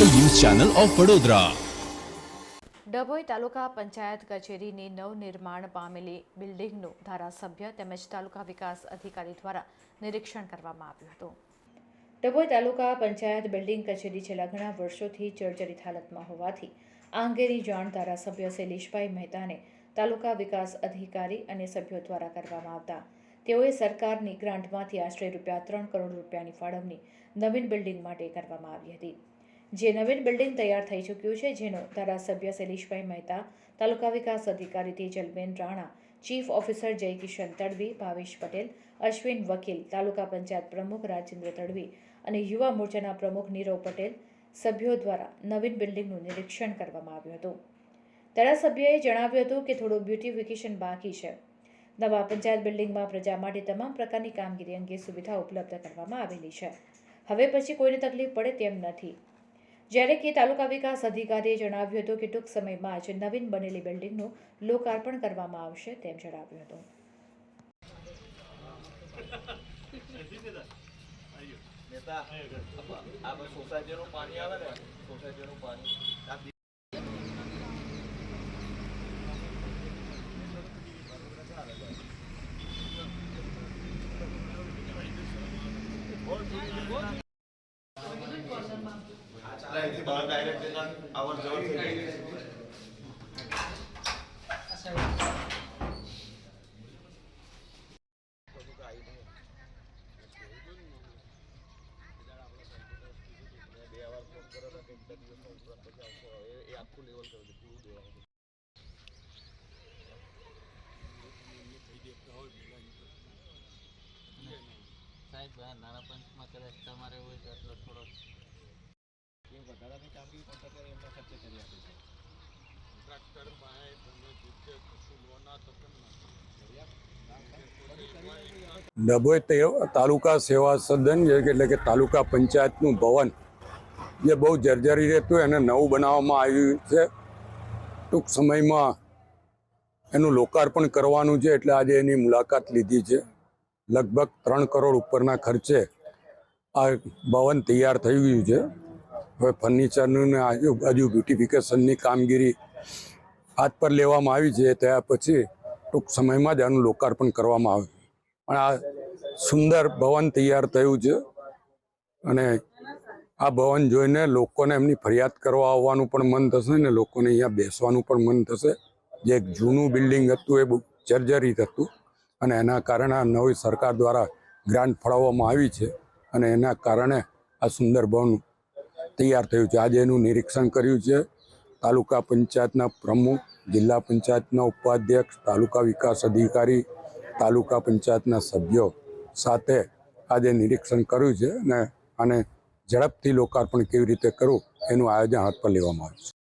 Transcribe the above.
Channel of Vadodara. Dabhoi taluka panchayat કચેરીની નવનિર્માણ પામેલી બિલ્ડિંગનું ધારાસભ્ય તેમજ તાલુકા વિકાસ અધિકારી દ્વારા નિરીક્ષણ કરવામાં આવ્યું હતું. ડભોઈ તાલુકા પંચાયત બિલ્ડિંગ કચેરી છેલ્લા ઘણા વર્ષોથી જર્જરિત હાલતમાં હોવાથી આ અંગેની જાણ ધારાસભ્ય શૈલેષભાઈ મહેતાને તાલુકા વિકાસ અધિકારી અને સભ્યો દ્વારા કરવામાં આવતા. તેઓએ સરકારની ગ્રાન્ટમાંથી આશરે રૂપિયા ત્રણ કરોડ રૂપિયાની ફાળવણી નવીન બિલ્ડિંગ માટે કરવામાં આવી હતી. જે નવીન બિલ્ડિંગ તૈયાર થઈ ચૂક્યું છે, જેનો ધારાસભ્ય શૈલેષભાઈ મહેતા, તાલુકા વિકાસ અધિકારી તેજલબેન રાણા, ચીફ ઓફિસર જયકિશન તડવી, ભાવેશ પટેલ, અશ્વિન વકીલ, તાલુકા પંચાયત પ્રમુખ રાજેન્દ્ર તડવી અને યુવા મોરચાના પ્રમુખ નીરવ પટેલ સભ્યો દ્વારા નવીન બિલ્ડિંગનું નિરીક્ષણ કરવામાં આવ્યું હતું. ધારાસભ્યએ જણાવ્યું હતું કે થોડું બ્યુટિફિકેશન બાકી છે. નવા પંચાયત બિલ્ડિંગમાં પ્રજા માટે તમામ પ્રકારની કામગીરી અંગે સુવિધા ઉપલબ્ધ કરવામાં આવેલી છે. હવે પછી કોઈને તકલીફ પડે તેમ નથી. જ્યારે કે તાલુકા વિકાસ અધિકારીએ જણાવ્યું હતું કે ટૂંક સમયમાં જ નવીન બનેલી બિલ્ડિંગનું લોકાર્પણ કરવામાં આવશે તેમ જણાવ્યું હતું. આ સોસાયટીનું પાણી આવે ને? સોસાયટીનું પાણી. એ આખું લેવલ કરી દે પૂરું દેવાનું સાહેબ આ નાણાં પંચમાં કદાચ તમારે હોય તો એટલો થોડો એ વધારાની કામગીરી કોન્ટ્રાક્ટર એમના ખર્ચે કરી આપે છે. ટ્રેક્ટર પાસે તમે જીતે કશું લો તો કેમ ડભોઈ તાલુકા સેવા સદન એટલે કે તાલુકા પંચાયતનું ભવન જે બહુ જર્જરી રહેતું એને નવું બનાવવામાં આવ્યું છે. ટૂંક સમયમાં એનું લોકાર્પણ કરવાનું છે એટલે આજે એની મુલાકાત લીધી છે. લગભગ ત્રણ કરોડ ઉપરના ખર્ચે આ ભવન તૈયાર થઈ ગયું છે. હવે ફર્નિચરનું ને આજુબાજુ બ્યુટિફિકેશનની કામગીરી હાથ પર લેવામાં આવી છે. ત્યાં પછી ટૂંક સમયમાં જ આનું લોકાર્પણ કરવામાં આવે પણ આ સુંદર ભવન તૈયાર થયું છે અને આ ભવન જોઈને લોકોને એમની ફરિયાદ કરવા આવવાનું પણ મન થશે ને લોકોને અહીંયા બેસવાનું પણ મન થશે. જે એક જૂનું બિલ્ડિંગ હતું એ બહુ જર્જરિત હતું અને એના કારણે આ નવી સરકાર દ્વારા ગ્રાન્ટ ફાળવવામાં આવી છે અને એના કારણે આ સુંદર ભવન તૈયાર થયું છે. આજે એનું નિરીક્ષણ કર્યું છે. તાલુકા પંચાયતના પ્રમુખ, જિલ્લા પંચાયતના ઉપાધ્યક્ષ, તાલુકા વિકાસ અધિકારી, તાલુકા પંચાયતના સભ્યો સાથે આજે નિરીક્ષણ કર્યું છે અને આને ઝડપથી લોકાર્પણ કેવી રીતે કરવું એનું આયોજન હાથ પર લેવામાં આવ્યું છે.